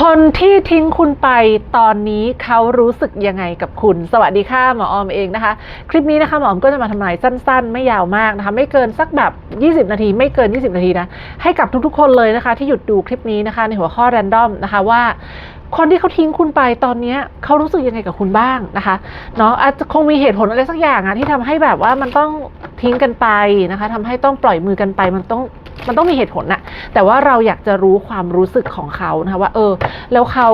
คนที่ทิ้งคุณไปตอนนี้เขารู้สึกยังไงกับคุณ สวัสดีค่ะหมอออมเองนะคะ คลิปนี้นะคะหมออมก็จะมาทำนายสั้น ๆ ไม่ยาวมากนะคะ ไม่เกินสักแบบ 20 นาที ไม่เกิน 20 นาทีนะให้กับทุกๆ คนเลยนะคะ ที่หยุดดูคลิปนี้นะคะ ในหัวข้อแรนดอมนะคะว่าคนที่เขาทิ้งคุณไปตอนนี้เขารู้สึกยังไงกับคุณบ้างนะคะเนาะอาจจะคงมีเหตุผลอะไรสักอย่างอะที่ทำให้แบบว่ามันต้องทิ้งกันไปนะคะทำให้ต้องปล่อยมือกันไปมันต้อง มันต้องมีเหตุผลนะแต่ว่าเราอยากจะรู้ความรู้สึกของเขานะคะว่า เออ แล้วเขา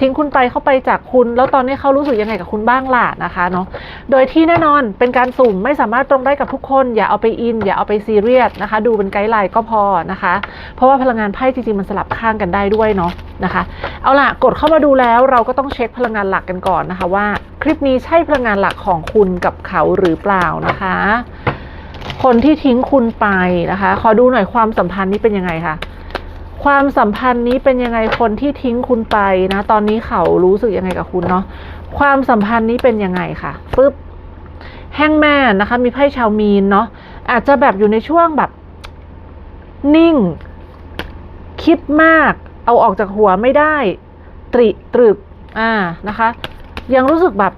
ทิ้งคุณไปเข้าไปจากคุณ แล้วตอนนี้เขารู้สึกยังไงกับคุณบ้างล่ะนะคะเนาะโดยที่แน่นอนเป็นการสุ่มไม่สามารถตรงได้กับทุกคน อย่าเอาไปอิน อย่าเอาไปซีเรียสนะคะ ดูเป็นไกด์ไลน์ก็พอนะคะ เพราะว่าพลังงานไพ่จริงๆมันสลับข้างกันได้ด้วยเนาะนะคะ เอาล่ะกดเข้ามาดูแล้วเราก็ต้องเช็คพลังงานหลักกันก่อนนะคะ ว่า คลิปนี้ใช่พลังงานหลักของคุณกับเขาหรือเปล่านะคะ คนที่ทิ้งคุณไปนะคะ ขอดูหน่อยความสัมพันธ์นี้เป็นยังไงคะความสัมพันธ์นี้เป็นยังไงคนที่ทิ้งคุณไปนะ ตอนนี้เขารู้สึกยังไงกับคุณเนาะความสัมพันธ์นี้เป็นยังไงคะปึ๊บแห้งแม่นนะคะ มีไพ่ชาวมีนเนาะอาจจะแบบอยู่ในช่วงแบบ นิ่ง คิดมาก เอาออกจากหัวไม่ได้ ตริตรึก อ่านะคะ ยังรู้สึกแบบ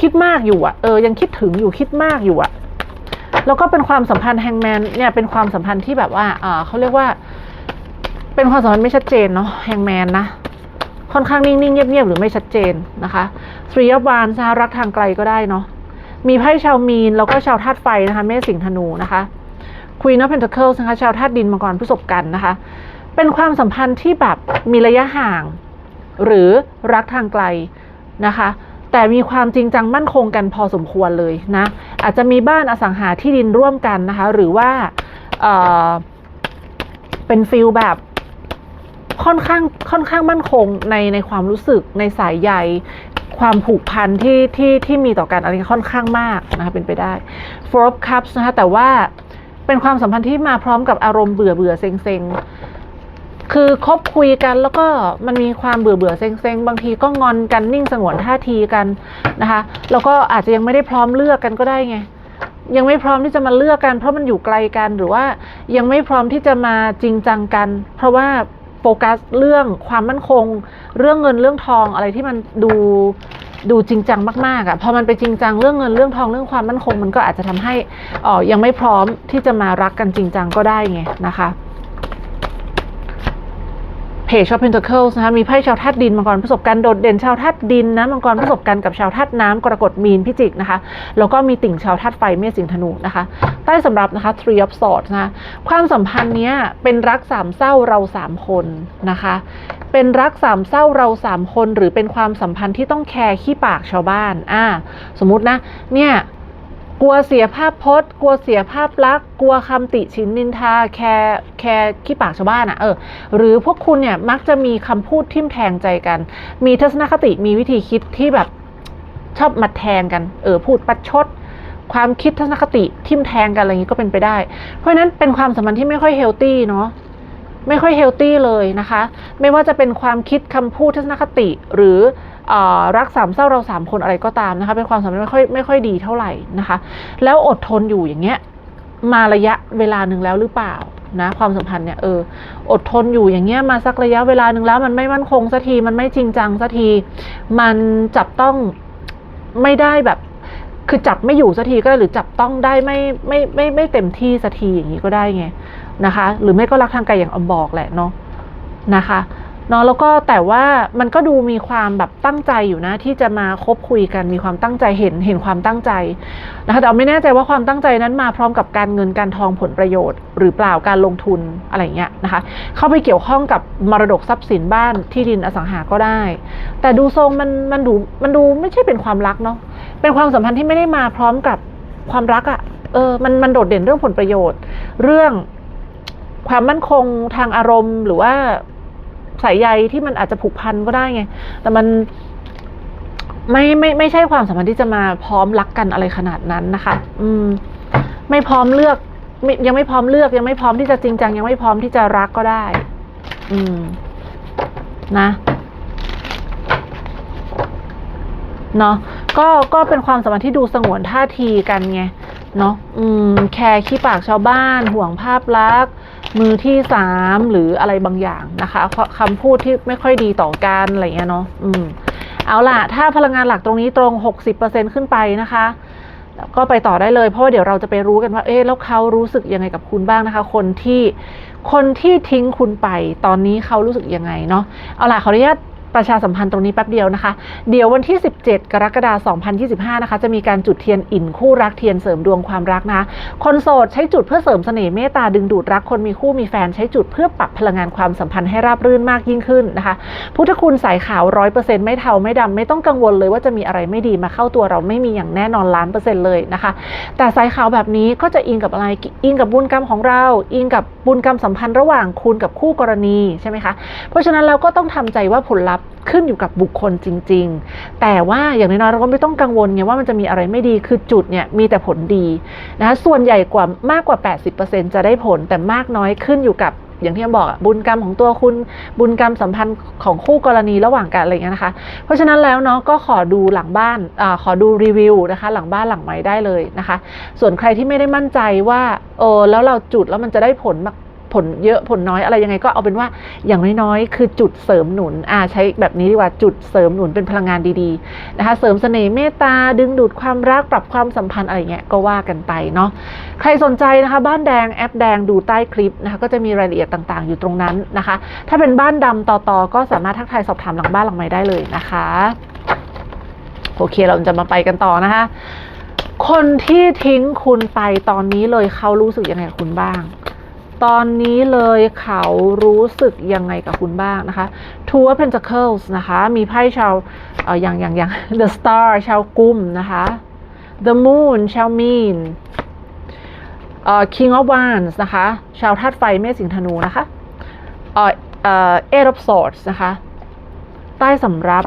คิดมากอยู่อะเออยังคิดถึงอยู่คิดมากอยู่อะ แล้วก็เป็นความสัมพันธ์แฮงแมนเนี่ยเป็นความสัมพันธ์ที่แบบว่าเขาเรียกว่า เป็นความสัมพันธ์ไม่ชัดเจนเนาะแฮงแมนนะค่อนข้างนิ่งๆเงียบๆหรือไม่ชัดเจนนะคะ Three of Wands นะคะรักทางไกลก็ได้เนาะมีไพ่ชาวมีน แล้วก็ชาวธาตุไฟนะคะเมษสิงห์ธนูนะคะ Queen of Pentacles นะคะชาวธาตุดินมังกรพฤษภกันนะคะ เป็นความสัมพันธ์ที่แบบมีระยะห่าง หรือรักทางไกลนะคะ แต่มีความจริงจังมั่นคงกันพอสมควรเลยนะ อาจจะมีบ้านอสังหาที่ดินร่วมกันนะคะ หรือว่าเเป็นฟิลแบบค่อนข้างค่อนข้างมั่นคงในในความรู้สึกในสายใยความผูกพันที่ที่ที่มีต่อกันอะไรค่อนข้างมากนะคะเป็นไปได้ Four of Cups นะคะแต่ว่าเป็นความสัมพันธ์ที่มาพร้อมกับอารมณ์เบื่อเบื่อเซ็งเซ็ง คือคบคุยกันแล้วก็มันมีความเบื่อเบื่อเซ็งเซ็งบางทีก็งอนกันนิ่งสงวนท่าทีกันนะคะแล้วก็อาจจะยังไม่ได้พร้อมเลือกกันก็ได้ไงยังไม่พร้อมที่จะมาเลือกกัน เพราะมันอยู่ไกลกันหรือว่ายังไม่พร้อมที่จะมาจริงจังกัน เพราะว่าโฟกัสเรื่องความมั่นคง เรื่องเงินเรื่องทองอะไรที่มันดูดูจริงจังมากๆอะ่ะพอมันไปจริงจังเรื่องเงินเรื่องทองเรื่องความมั่นคง มันก็อาจจะทำให้อ๋อยังไม่พร้อมที่จะมารักกันจริงจังก็ได้ไงนะคะ เพจชอปเพนทเคิลนะคะมีไพ่ชาวธาตุดินมังกรประสบการณ์โดดเด่นชาวธาตุดินนะมังกรประสบการณ์กับชาวธาตุน้ำกรกฎมีนพิจิกนะคะแล้วก็มีติ่งชาวธาตุไฟเมษสิงธนูนะคะ ใต้สำหรับนะคะ three of swords นะคะความสัมพันธ์เนี้ยเป็นรักสามเศร้าเราสามคนนะคะเป็นรักสามเศร้าเราสามคนหรือเป็นความสัมพันธ์ที่ต้องแคร์ขี้ปากชาวบ้านอ่าสมมุตินะเนี่ย กลัวเสียภาพพจน์ กลัวเสียภาพลักษณ์กลัวคำติชินนินทาแคร์แคร์ขี้ปากชาวบ้านอะ่ะเออหรือพวกคุณเนี่ยมักจะมีคำพูดทิ่มแทงใจกัน มีทัศนคติมีวิธีคิดที่แบบชอบมาแทงกันเออพูดประชด ความคิดทัศนคติทิ่มแทงกันอะไรอย่างนี้ก็เป็นไปได้ เพราะฉะนั้นเป็นความสัมพันธ์ที่ไม่ค่อยเฮลตี้เนาะไม่ค่อยเฮลตี้เลยนะคะ ไม่ว่าจะเป็นความคิดคำพูดทัศนคติหรือ รักสามเศร้าเราสามคนอะไรก็ตามนะคะ เป็นความสัมพันธ์ไม่ค่อยไม่ค่อยดีเท่าไหร่นะคะ แล้วอดทนอยู่อย่างเงี้ยมาระยะเวลาหนึ่งแล้วหรือเปล่านะความสัมพันธ์เนี่ยเอออดทนอยู่อย่างเงี้ยมาสักระยะเวลาหนึ่งแล้วมันไม่มั่นคงสักทีมันไม่จริงจังสักที มันจับต้องไม่ได้แบบคือจับไม่อยู่สักทีก็ได้หรือจับต้องได้ไม่ไม่ไม่ไม่เต็มที่สักทีอย่างนี้ก็ได้ไงนะคะ หรือไม่ก็รักทางไกลอย่างอมบอกแหละเนาะนะคะ เนาะแล้วก็แต่ว่ามันก็ดูมีความแบบตั้งใจอยู่นะ ที่จะมาคบคุยกันมีความตั้งใจเห็นเห็นความตั้งใจนะคะแต่ไม่แน่ใจว่าความตั้งใจนั้นมาพร้อมกับการเงินการทองผลประโยชน์ หรือเปล่าการลงทุนอะไรเงี้ยนะคะ เข้าไปเกี่ยวข้องกับมรดกทรัพย์สินบ้านที่ดินอสังหาก็ได้ แต่ดูทรงมันมันดูมันดูไม่ใช่เป็นความรักเนาะเป็นความสัมพันธ์ที่ไม่ได้มาพร้อมกับความรักอะ่ะเออมันมันโดดเด่นเรื่องผลประโยชน์ เรื่องความมั่นคงทางอารมณ์หรือว่า สายใยที่มันอาจจะผูกพันก็ได้ไง แต่มันไม่ไม่ไม่ใช่ความสัมพันธ์ที่จะมาพร้อมรักกันอะไรขนาดนั้นนะคะ อืม ไม่พร้อมเลือกยังไม่พร้อมเลือกยังไม่พร้อมที่จะจริงจัง ยังไม่พร้อมที่จะรักก็ได้ อืม นะเนาะก็ก็เป็นความสัมพันธ์ที่ดูสงวนท่าทีกันไงเนาะอืม แคร์ขี้ปากชาวบ้าน ห่วงภาพลักษณ์ มือที่สามหรืออะไรบางอย่างนะคะคำพูดที่ไม่ค่อยดีต่อกันอะไรเงี้ยเนาะอืมเอาล่ะ ถ้าพลังงานหลักตรงนี้ตรง 60%ขึ้นไปนะคะก็ไปต่อได้เลยเพราะว่าเดี๋ยวเราจะไปรู้กันว่า เอ๊ะแล้วเขารู้สึกยังไงกับคุณบ้างนะคะ คนที่คนที่ทิ้งคุณไป ตอนนี้เขารู้สึกยังไงเนาะเอาล่ะขออนุญาต ประชาสัมพันธ์ตรงนี้แป๊บเดียวนะคะ เดี๋ยววันที่ 17 กรกฎาคม 2025 นะคะ จะมีการจุดเทียนอิ่นคู่รักเทียนเสริมดวงความรักนะคนโสดใช้จุดเพื่อเสริมเสน่ห์เมตตาดึงดูดรักคนมีคู่มีแฟนใช้จุดเพื่อปรับพลังงานความสัมพันธ์ให้ราบรื่นมากยิ่งขึ้นนะคะ พุทธคุณสายขาวร้อยเปอร์เซ็นต์ไม่เทาไม่ดำไม่ต้องกังวลเลยว่าจะมีอะไรไม่ดีมาเข้าตัวเราไม่มีอย่างแน่นอนล้านเปอร์เซ็นต์เลยนะคะ แต่สายขาวแบบนี้ก็จะอิงกับอะไรอิงกับบุญกรรมของเรา อิงกับบุญกรรมสัมพันธ์ระหว่างคุณกับคู่กรณีใช่ไหมคะเพราะฉะนั้นเราก็ต้องทำใจว่าผลลัพธ์ขึ้นอยู่กับบุคคลจริง ๆ แต่ว่าอย่างน้อยๆเราก็ไม่ต้องกังวลไงว่ามันจะมีอะไรไม่ดี คือจุดเนี่ยมีแต่ผลดีนะคะส่วนใหญ่กว่ามากกว่า 80%จะได้ผลแต่มากน้อยขึ้นอยู่กับอย่างที่บอกบุญกรรมของตัวคุณบุญกรรมสัมพันธ์ของคู่กรณีระหว่างกันอะไรเงี้ยนะคะ เพราะฉะนั้นแล้วเนาะก็ขอดูหลังบ้านอขอดูรีวิวนะคะ หลังบ้านหลังไม้ได้เลยนะคะ ส่วนใครที่ไม่ได้มั่นใจว่าเออแล้วเราจุดแล้วมันจะได้ผล ผลเยอะผลน้อยอะไรยังไงก็เอาเป็นว่าอย่างน้อยๆ คือจุดเสริมหนุนอ่าใช้แบบนี้ดีกว่าจุดเสริมหนุนเป็นพลังงานดีๆนะคะเสริมเสน่ห์เมตตาดึงดูดความรักปรับความสัมพันธ์อะไรเงี้ยก็ว่ากันไปเนาะใครสนใจนะคะบ้านแดงแอปแดงดูใต้คลิปนะคะก็จะมีรายละเอียดต่างๆ อยู่ตรงนั้นนะคะ ถ้าเป็นบ้านดำต่อๆก็สามารถทักทายสอบถามหลังบ้านหลังไม้ได้เลยนะคะโอเคเราจะมาไปกันต่อนะคะ คนที่ทิ้งคุณไปตอนนี้เลยเขารู้สึกยังไงกับคุณบ้าง ตอนนี้เลยเขารู้สึกยังไงกับคุณบ้างนะคะ Two of Pentacles นะคะ มีไพ่ชาวเอ่ออย่างอย่างอย่าง The Star ชาวกุมนะคะ The Moon ชาวมีนเอ่อ King of Wands นะคะ ชาวธาตุไฟเมษสิงธนูนะคะเอ่อเอ่อ Eight of Swords นะคะ ใต้สำรับ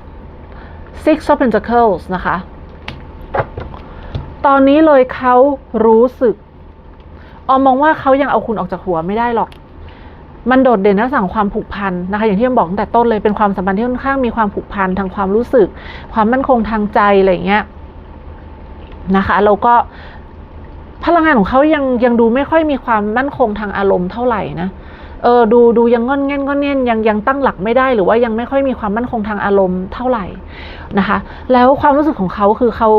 Six of Pentacles นะคะ ตอนนี้เลยเขารู้สึก ออมมองว่าเขายังเอาคุณออกจากหัวไม่ได้หรอก มันโดดเด่นในสั่งความผูกพันนะคะ อย่างที่ออมบอกตั้งแต่ต้นเลยเป็นความสัมพันธ์ที่ค่อนข้างมีความผูกพันทางความรู้สึก ความมั่นคงทางใจอะไรอย่างเงี้ยนะคะแล้วก็พลังงานของเขายังยังดูไม่ค่อยมีความมั่นคงทางอารมณ์เท่าไหร่นะเออดูดูยังงอนแง่นงอนแง่นยังยังตั้งหลักไม่ได้หรือว่ายังไม่ค่อยมีความมั่นคงทางอารมณ์เท่าไหร่นะคะ แล้วความรู้สึกของเขาคือเขา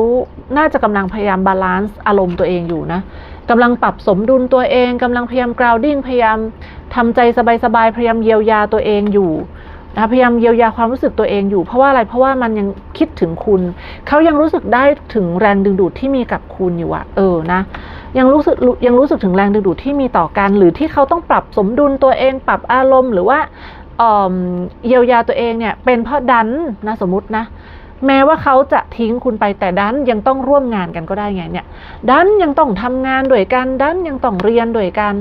น่าจะกำลังพยายามบาลานซ์อารมณ์ตัวเองอยู่นะ กำลังปรับสมดุลตัวเองกำลังพยายามกราวดิ้งพยายามทำใจสบายๆพยายามเยียวยาตัวเองอยู่นะพยายามเยียวยาความรู้สึกตัวเองอยู่ เพราะว่าอะไรเพราะว่ามันยังคิดถึงคุณ เขายังรู้สึกได้ถึงแรงดึงดูดที่มีกับคุณอยู่อะเออนะยังรู้สึกยังรู้สึกถึงแรงดึงดูดที่มีต่อกัน หรือที่เขาต้องปรับสมดุลตัวเอง ปรับอารมณ์ หรือว่าเอ่อเยียวยาตัวเองเนี่ยเป็นเพราะดันนะสมมตินะ แม้ว่าเขาจะทิ้งคุณไปแต่ดันยังต้องร่วมงานกันก็ได้ไงเนี่ยดันยังต้องทำงานด้วยกันดันยังต้องเรียนด้วยกัน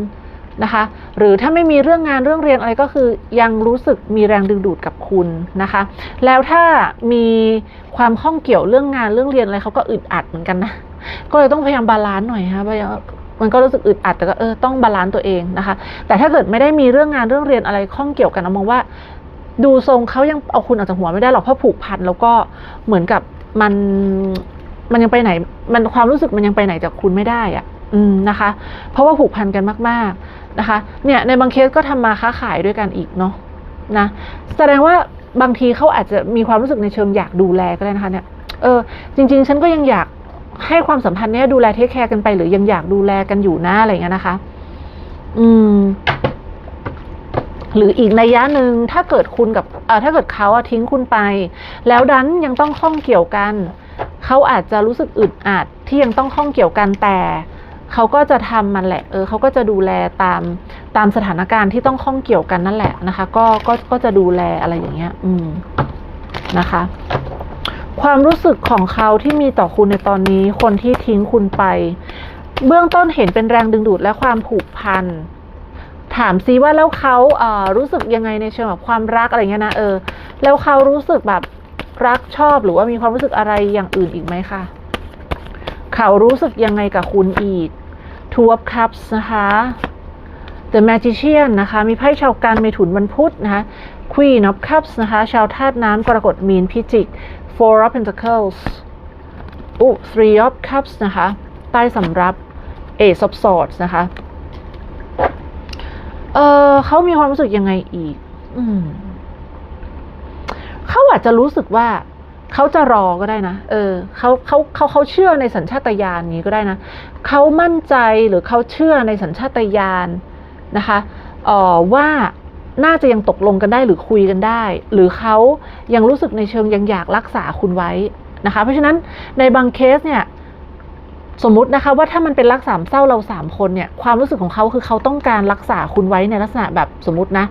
นะคะหรือถ้าไม่มีเรื่องงานเรื่องเรียนอะไรก็คือยังรู้สึกมีแรงดึงดูดกับคุณนะคะ แล้วถ้ามีความข้องเกี่ยวเรื่องงานเรื่องเรียนอะไรเขาก็อึดอัดเหมือนกันนะก็เลยต้องพยายามบาลานซ์หน่อยค่ะพยายามมันก็รู้สึกอึดอัดแต่ก็เออต้องบาลานซ์ตัวเองนะคะ แต่ถ้าเกิดไม่ได้มีเรื่องงานเรื่องเรียนอะไรข้องเกี่ยวกันเอามองว่า ดูทรงเขายังเอาคุณออกจากหัวไม่ได้หรอกเพราะผูกพันแล้วก็เหมือนกับมันมันยังไปไหน มันความรู้สึกมันยังไปไหนจากคุณไม่ได้อะอืมนะคะ เพราะว่าผูกพันกันมาก ๆนะคะ เนี่ยในบางเคสก็ทำมาค้าขายด้วยกันอีกเนาะนะแสดงว่าบางทีเขาอาจจะมีความรู้สึกในเชิงอยากดูแลก็ได้นะคะเนี่ยเออจริง ๆ ฉันก็ยังอยากให้ความสัมพันธ์เนี้ยดูแลเทคแคร์กันไปหรือยังอยากดูแลกันอยู่นะอะไรเงี้ยนะคะ อืม หรืออีกในยะหนึ่งถ้าเกิดคุณกับถ้าเกิดเขาทิ้งคุณไป แล้วดันยังต้องข้องเกี่ยวกัน เขาอาจจะรู้สึกอึดอัดที่ยังต้องข้องเกี่ยวกันแต่เขาก็จะทำมันแหละ เออเขาก็จะดูแลตามตามสถานการณ์ที่ต้องข้องเกี่ยวกันนั่นแหละนะคะ ก็ก็ก็จะดูแลอะไรอย่างเงี้ย อืมนะคะ ความรู้สึกของเขาที่มีต่อคุณในตอนนี้ คนที่ทิ้งคุณไป เบื้องต้นเห็นเป็นแรงดึงดูดและความผูกพัน ถามซิว่าแล้วเขาเอ่อรู้สึกยังไงในเชิงแบบความรักอะไรเงี้ยนะเออ แล้วเขารู้สึกแบบรักชอบหรือว่ามีความรู้สึกอะไรอย่างอื่นอีกไหมคะเขารู้สึกยังไงกับคุณอีก Two of Cups นะคะ The Magician นะคะ มีไพ่ชาวการเมถุนวันพุธนะคะ Queen of Cups นะคะ ชาวธาตุน้ำกรกฎมีนพิจิก Four of Pentacles อุ Three of Cups นะคะ ใต้สำรับ Ace of Swords นะคะ เออเขามีความรู้สึกยังไงอีก อืมเขาอาจจะรู้สึกว่าเขาจะรอก็ได้นะ เออเขาเขาเขาเขาเชื่อในสัญชาตญาณนี้ก็ได้นะเขามั่นใจหรือเขาเชื่อในสัญชาตญาณนะคะเออว่าน่าจะยังตกลงกันได้หรือคุยกันได้ หรือเขายังรู้สึกในเชิงยังอยากรักษาคุณไว้นะคะ เพราะฉะนั้นในบางเคสเนี่ย สมมุตินะคะว่าถ้ามันเป็นรักสามเศร้าเราสามคนเนี่ยความรู้สึกของเขาคือเขาต้องการรักษาคุณไว้ในลักษณะแบบสมมตินะ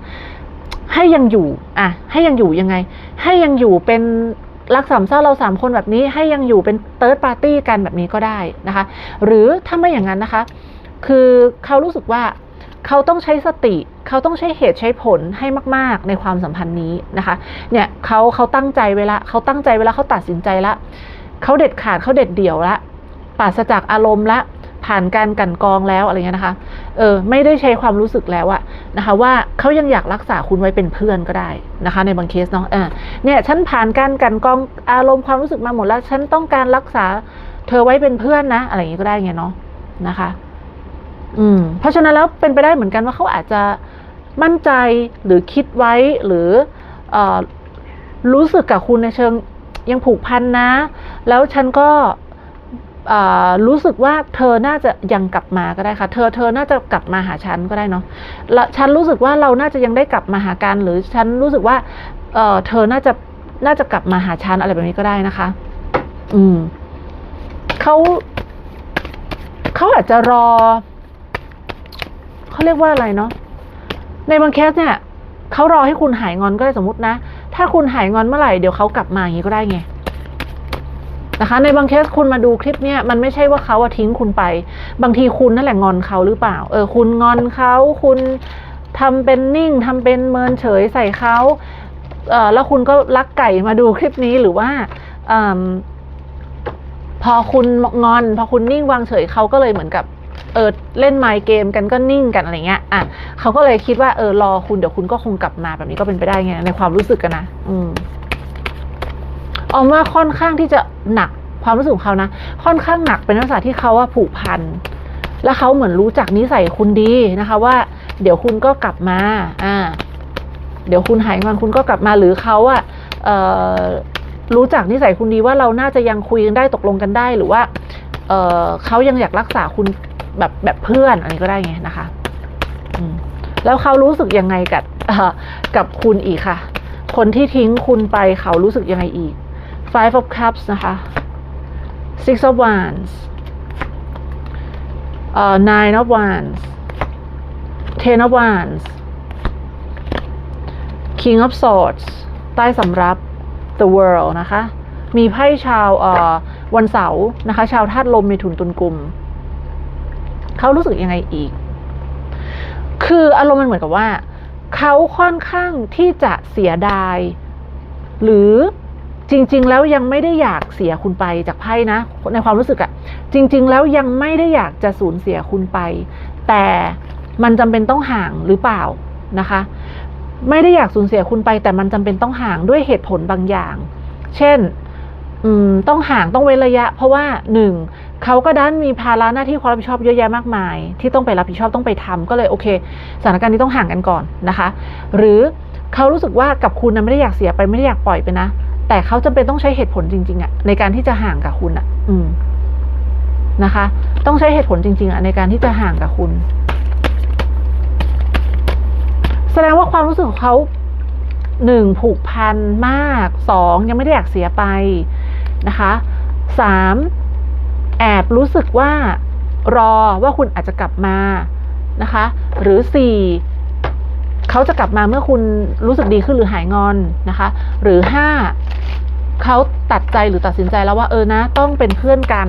ให้ยังอยู่อะให้ยังอยู่ยังไง ให้ยังอยู่เป็นรักสามเศร้าเราสามคนแบบนี้ให้ยังอยู่เป็นเติร์ดปาร์ตี้กันแบบนี้ก็ได้นะคะ หรือถ้าไม่อย่างนั้นนะคะ คือเขารู้สึกว่าเขาต้องใช้สติเขาต้องใช้เหตุใช้ผลให้มาก ๆ ในความสัมพันธ์นี้นะคะ เนี่ยเขาเขาตั้งใจไว้ละเขาตั้งใจไว้ละเขาตัดสินใจละเขาเด็ดขาดเขาเด็ดเดี่ยวละ ปราศจากอารมณ์ละผ่านการกันกองแล้วอะไรเงี้ยนะคะ เออไม่ได้ใช้ความรู้สึกแล้วอะนะคะ ว่าเขายังอยากรักษาคุณไว้เป็นเพื่อนก็ได้นะคะ ในบางเคสเนาะเออเนี่ยฉันผ่านการกันกองอารมณ์ความรู้สึกมาหมดแล้วฉันต้องการรักษาเธอไว้เป็นเพื่อนนะอะไรอย่างงี้ก็ได้ไงเนาะนะคะ อืม เพราะฉะนั้นแล้วเป็นไปได้เหมือนกันว่าเขาอาจจะมั่นใจหรือคิดไว้หรือเออรู้สึกกับคุณในเชิงยังผูกพันนะ แล้วฉันก็ รู้สึกว่าเธอน่าจะยังกลับมาก็ได้ค่ะ เธอเธอน่าจะกลับมาหาฉันก็ได้เนาะและฉันรู้สึกว่าเราน่าจะยังได้กลับมาหากันหรือฉันรู้สึกว่าเออเธอน่าจะน่าจะกลับมาหาฉันอะไรแบบนี้ก็ได้นะคะ อืมเขาเขาอาจจะรอเขาเรียกว่าอะไรเนาะในบางเคสเนี่ยเขารอให้คุณหายงอนก็ได้สมมตินะ ถ้าคุณหายงอนเมื่อไหร่เดี๋ยวเขากลับมาอย่างนี้ก็ได้ไง นะคะ ในบางเคสคุณมาดูคลิปเนี่ยมันไม่ใช่ว่าเขาทิ้งคุณไป บางทีคุณนั่นแหละงอนเขาหรือเปล่า เออ คุณงอนเขาคุณทำเป็นนิ่งทำเป็นเมินเฉยใส่เขาเออแล้วคุณก็ลักไก่มาดูคลิปนี้หรือว่าอมพอคุณงอน พอคุณนิ่งวางเฉยเขาก็เลยเหมือนกับเออเล่นไมค์เกมกันก็นิ่งกันอะไรเงี้ย อะเขาก็เลยคิดว่าเออรอคุณเดี๋ยวคุณก็คงกลับมาแบบนี้ก็เป็นไปได้ไงในความรู้สึกกันนะ อืม ออมว่าค่อนข้างที่จะหนักความรู้สึกของเขานะ ค่อนข้างหนักเป็นลักษณะที่เขาว่าผูกพันแล้วเขาเหมือนรู้จักนิสัยคุณดีนะคะ ว่า เดี๋ยวคุณก็กลับมา อ่า เดี๋ยวคุณหายงอนคุณก็กลับมาหรือเขาอะเอ่อรู้จักนิสัยคุณดีว่าเราน่าจะยังคุยกันได้ตกลงกันได้หรือว่า เออเขายังอยากรักษาคุณแบบแบบเพื่อนอันนี้ก็ได้ไงนะคะแล้วเขารู้สึกยังไงกับกับคุณอีกค่ะ คนที่ทิ้งคุณไปเขารู้สึกยังไงอีก five of cups นะคะ six of wands เอ่อ nine of wands ten of wands king of swords ใต้สำรับ the world นะคะ มีไพ่ชาวเอ่อวันเสาร์นะคะ ชาวธาตุลมมีถุนตุนกลุ่ม เขารู้สึกยังไงอีก คืออารมณ์มันเหมือนกับว่า เขาค่อนข้างที่จะเสียดาย หรือ จริง ๆ แล้วยังไม่ได้อยากเสียคุณไปจากไพ่นะ ในความรู้สึกอะจริง ๆ แล้วยังไม่ได้อยากจะสูญเสียคุณไป แต่มันจำเป็นต้องห่างหรือเปล่านะคะ ไม่ได้อยากสูญเสียคุณไป แต่มันจำเป็นต้องห่างด้วยเหตุผลบางอย่าง เช่นต้องห่างต้องเว้นระยะ เพราะว่าหนึ่งเขาก็ด้านมีภาระหน้าที่ความรับผิดชอบเยอะแยะมากมาย ที่ต้องไปรับผิดชอบต้องไปทำก็เลยโอเคสถานการณ์นี้ต้องห่างกันก่อนนะคะ หรือเขารู้สึกว่ากับคุณนะไม่ได้อยากเสียไปไม่ได้อยากปล่อยไปนะ แต่เขาจำเป็นต้องใช้เหตุผลจริง ๆอะในการที่จะห่างกับคุณอะอืมนะคะ ต้องใช้เหตุผลจริง ๆอะในการที่จะห่างกับคุณ แสดงว่าความรู้สึกของเขาหนึ่งผูกพันมากสองยังไม่ได้อยากเสียไปนะคะสามแอบรู้สึกว่ารอว่าคุณอาจจะกลับมานะคะ หรือสี่ เขาจะกลับมาเมื่อคุณรู้สึกดีขึ้นหรือหายงอนนะคะ หรือห้าเขาตัดใจหรือตัดสินใจแล้วว่าเออนะ ต้องเป็นเพื่อนกัน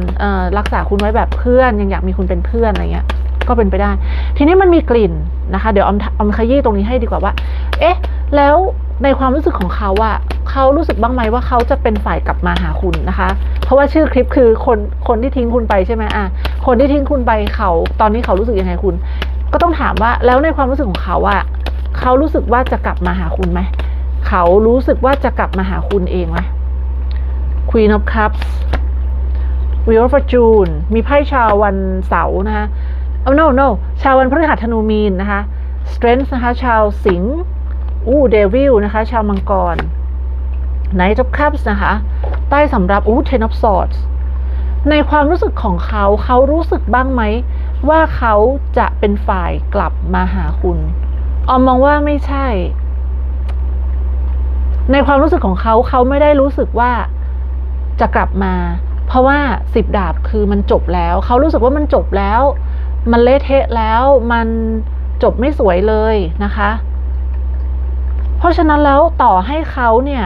รักษาคุณไว้แบบเพื่อนยังอยากมีคุณเป็นเพื่อนอะไรเงี้ยก็เป็นไปได้ ทีนี้มันมีกลิ่นนะคะ เดี๋ยวออมออมขยี้ตรงนี้ให้ดีกว่าว่า เอ๊ะ แล้วในความรู้สึกของเขาอะเขารู้สึกบ้างไหมว่าเขาจะเป็นฝ่ายกลับมาหาคุณนะคะ เพราะว่าชื่อคลิปคือคนคนที่ทิ้งคุณไปใช่ไหมอะคนที่ทิ้งคุณไปเขา ตอนนี้เขารู้สึกยังไงคุณ ก็ต้องถามว่าแล้วในความรู้สึกของเขาอะ เขารู้สึกว่าจะกลับมาหาคุณไหม เขารู้สึกว่าจะกลับมาหาคุณเองไหม Queen of Cups Wheel of Fortune มีไพ่ชาววันเสาร์นะคะ oh no no ชาววันพฤหัสธนูมีนนะคะ strength นะคะ ชาวสิงห์อู้เดวิลนะคะ ชาวมังกร Knight of Cups นะคะ ใต้สำรับอู้ Ten of Swords ในความรู้สึกของเขาเขารู้สึกบ้างไหม ว่าเขาจะเป็นฝ่ายกลับมาหาคุณ ออมมองว่าไม่ใช่ ในความรู้สึกของเขาเขาไม่ได้รู้สึกว่าจะกลับมา เพราะว่าสิบดาบคือมันจบแล้ว เขารู้สึกว่ามันจบแล้ว มันเละเทะแล้ว มันจบไม่สวยเลยนะคะ เพราะฉะนั้นแล้วต่อให้เขาเนี่ย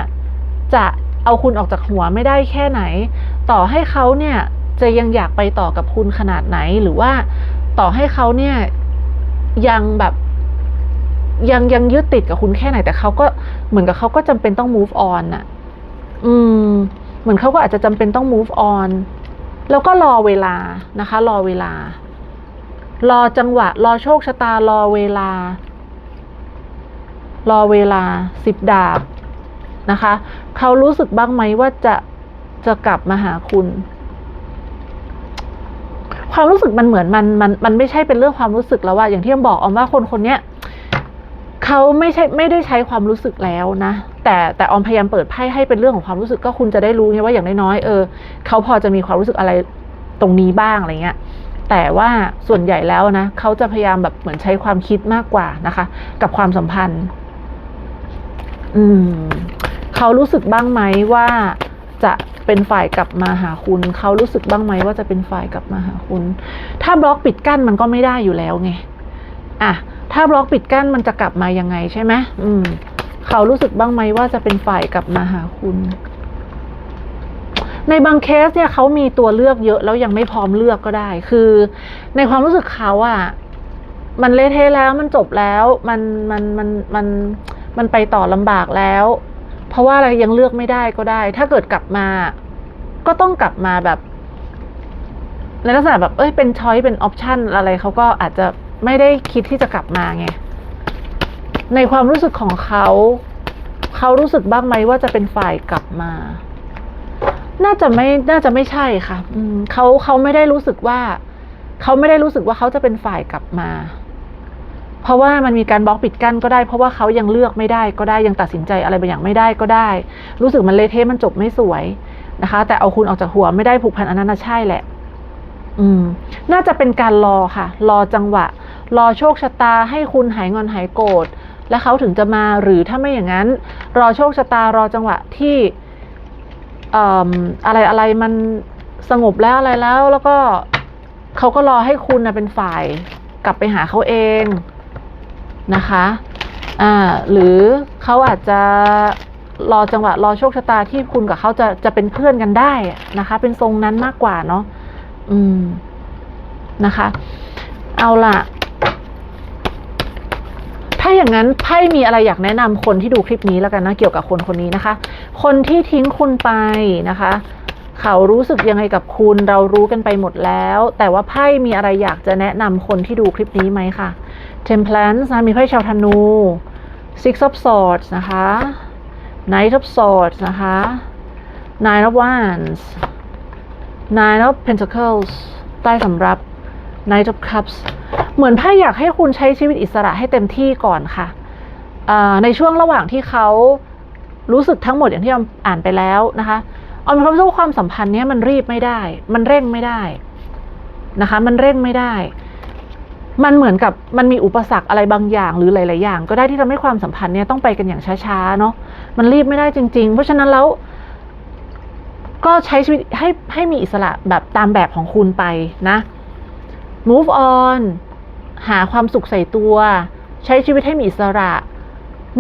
จะเอาคุณออกจากหัวไม่ได้แค่ไหน ต่อให้เขาเนี่ยจะยังอยากไปต่อกับคุณขนาดไหนหรือว่าต่อให้เขาเนี่ยยังแบบ ยังยังยึดติดกับคุณแค่ไหนแต่เขาก็เหมือนกับเขาก็จำเป็นต้อง move on น่ะอืม เหมือนเขาก็อาจจะจำเป็นต้อง move on แล้วก็รอเวลานะคะ รอเวลา รอจังหวะ รอโชคชะตารอเวลา รอเวลาสิบดาบนะคะเขารู้สึกบ้างไหมว่าจะจะกลับมาหาคุณ ความรู้สึกมันเหมือนมันมันมันไม่ใช่เป็นเรื่องความรู้สึกแล้วว่าอย่างที่อมบอกออมว่าคนคนเนี้ย เขาไม่ใช่ไม่ได้ใช้ความรู้สึกแล้วนะ แต่แต่ออมพยายามเปิดไพ่ให้เป็นเรื่องของความรู้สึกก็คุณจะได้รู้ไงว่าอย่างน้อยๆเออเขาพอจะมีความรู้สึกอะไรตรงนี้บ้างอะไรเงี้ยแต่ว่าส่วนใหญ่แล้วนะเขาจะพยายามแบบเหมือนใช้ความคิดมากกว่านะคะ กับความสัมพันธ์ อืมเขารู้สึกบ้างไหมว่าจะเป็นฝ่ายกลับมาหาคุณ เขารู้สึกบ้างไหมว่าจะเป็นฝ่ายกลับมาหาคุณ ถ้าบล็อกปิดกั้นมันก็ไม่ได้อยู่แล้วไงอะ ถ้าบล็อกปิดกั้นมันจะกลับมายังไงใช่ไหมอืม เขารู้สึกบ้างไหมว่าจะเป็นฝ่ายกลับมาหาคุณ ในบางเคสเนี่ยเขามีตัวเลือกเยอะแล้วยังไม่พร้อมเลือกก็ได้ คือ ในความรู้สึกเขาอะมันเละเทะแล้วมันจบแล้วมันมันมันมันมันไปต่อลำบากแล้ว เพราะว่าอะไรยังเลือกไม่ได้ก็ได้ ถ้าเกิดกลับมา ก็ต้องกลับมาแบบในลักษณะแบบ เอ้ย เป็นช้อยเป็นออปชันอะไรเขาก็อาจจะ ไม่ได้คิดที่จะกลับมาไง ในความรู้สึกของเขา เขารู้สึกบ้างไหมว่าจะเป็นฝ่ายกลับมา น่าจะไม่ น่าจะไม่ใช่ค่ะเขาเขาไม่ได้รู้สึกว่า เขาไม่ได้รู้สึกว่าเขาจะเป็นฝ่ายกลับมา เพราะว่ามันมีการบล็อกปิดกั้นก็ได้ เพราะว่าเขายังเลือกไม่ได้ก็ได้ ยังตัดสินใจอะไรบางอย่างไม่ได้ก็ได้ รู้สึกมันเละเทะมันจบไม่สวยนะคะ แต่เอาคุณออกจากหัวไม่ได้ผูกพันอันนั้นใช่แหละ อืม น่าจะเป็นการรอค่ะ รอจังหวะ รอโชคชะตาให้คุณหายงอนหายโกรธและเขาถึงจะมาหรือถ้าไม่อย่างนั้น รอโชคชะตารอจังหวะที่อะไรอะไรมันสงบแล้วอะไรแล้ว แล้วก็เขาก็รอให้คุณนะเป็นฝ่ายกลับไปหาเขาเองนะคะอ่าหรือเขาอาจจะรอจังหวะรอโชคชะตาที่คุณกับเขาจะจะเป็นเพื่อนกันได้นะคะ เป็นทรงนั้นมากกว่าเนาะอืมนะคะ เอาล่ะ อย่างนั้นไพ่มีอะไรอยากแนะนำคนที่ดูคลิปนี้แล้วกันนะเกี่ยวกับคนคนนี้นะคะ คนที่ทิ้งคุณไปนะคะ เขารู้สึกยังไงกับคุณเรารู้กันไปหมดแล้ว แต่ว่าไพ่มีอะไรอยากจะแนะนำคนที่ดูคลิปนี้ไหมคะ Temperance นะมีไพ่ชาวธนู Six of Swords นะคะ Knight of Swords นะคะ Nine of Wands Nine of Pentacles ใต้สำรับ Knight of Cups เหมือนไพ่อยากให้คุณใช้ชีวิตอิสระให้เต็มที่ก่อนค่ะ ในช่วงระหว่างที่เขารู้สึกทั้งหมดอย่างที่ออมอ่านไปแล้วนะคะออมมีความรู้สึกความสัมพันธ์เนี้ยมันรีบไม่ได้ มันเร่งไม่ได้นะคะ มันเร่งไม่ได้ มันเหมือนกับมันมีอุปสรรคอะไรบางอย่างหรือหลาย ๆ อย่าง ก็ได้ที่ทำให้ความสัมพันธ์เนี้ยต้องไปกันอย่างช้า ๆ เนาะมันรีบไม่ได้จริง ๆ เพราะฉะนั้นแล้วก็ใช้ชีวิตให้ให้มีอิสระแบบตามแบบของคุณไปนะ move on หาความสุขใส่ตัว ใช้ชีวิตให้มีอิสระ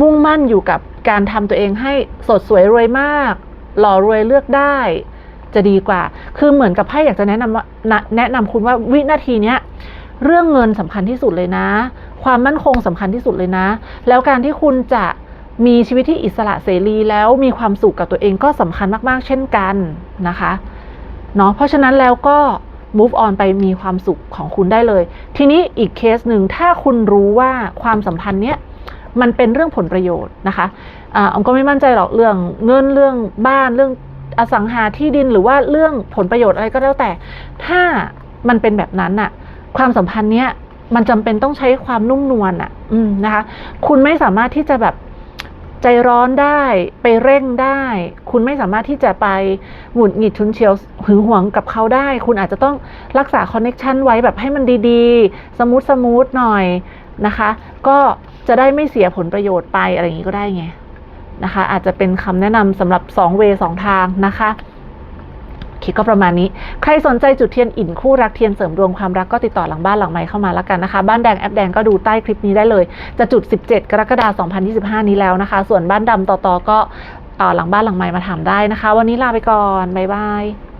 มุ่งมั่นอยู่กับการทำตัวเองให้สดสวยรวยมาก หล่อรวยเลือกได้ จะดีกว่า คือเหมือนกับไพ่อยากจะแนะนำว่านะแนะนำคุณว่าวินาทีเนี้ยเรื่องเงินสำคัญที่สุดเลยนะ ความมั่นคงสำคัญที่สุดเลยนะ แล้วการที่คุณจะมีชีวิตที่อิสระเสรีแล้วมีความสุขกับตัวเองก็สำคัญมาก ๆ เช่นกันนะคะเนาะเพราะฉะนั้นแล้วก็ move on ไปมีความสุขของคุณได้เลย ทีนี้อีกเคสหนึ่งถ้าคุณรู้ว่าความสัมพันธ์เนี้ยมันเป็นเรื่องผลประโยชน์นะคะอ่าอมก็ไม่มั่นใจหรอกเรื่องเงินเรื่องบ้านเรื่องอสังหาที่ดินหรือว่าเรื่องผลประโยชน์อะไรก็แล้วแต่ ถ้ามันเป็นแบบนั้นน่ะ ความสัมพันธ์เนี้ยมันจำเป็นต้องใช้ความนุ่มนวลอะนะคะ คุณไม่สามารถที่จะแบบ ใจร้อนได้ ไปเร่งได้ คุณไม่สามารถที่จะไปหงุดหงิดชุนเฉียวหึงหวงกับเขาได้ คุณอาจจะต้องรักษาคอนเน็ชันไว้แบบให้มันดีๆ สมูทสมูทหน่อยนะคะ ก็จะได้ไม่เสียผลประโยชน์ไปอะไรอย่างนี้ก็ได้ไงนะคะ อาจจะเป็นคำแนะนำสำหรับ2เวสองทางนะคะ คิดก็ประมาณนี้ ใครสนใจจุดเทียนอิ่นคู่รักเทียนเสริมดวงความรักก็ติดต่อหลังบ้านหลังไม้เข้ามาแล้วกันนะคะ บ้านแดงแอปแดงก็ดูใต้คลิปนี้ได้เลย จะจุด 17 กรกฎาคม2025 นี้แล้วนะคะ ส่วนบ้านดำต่อๆก็หลังบ้านหลังไม้มาถามได้นะคะ วันนี้ลาไปก่อนบ๊ายบาย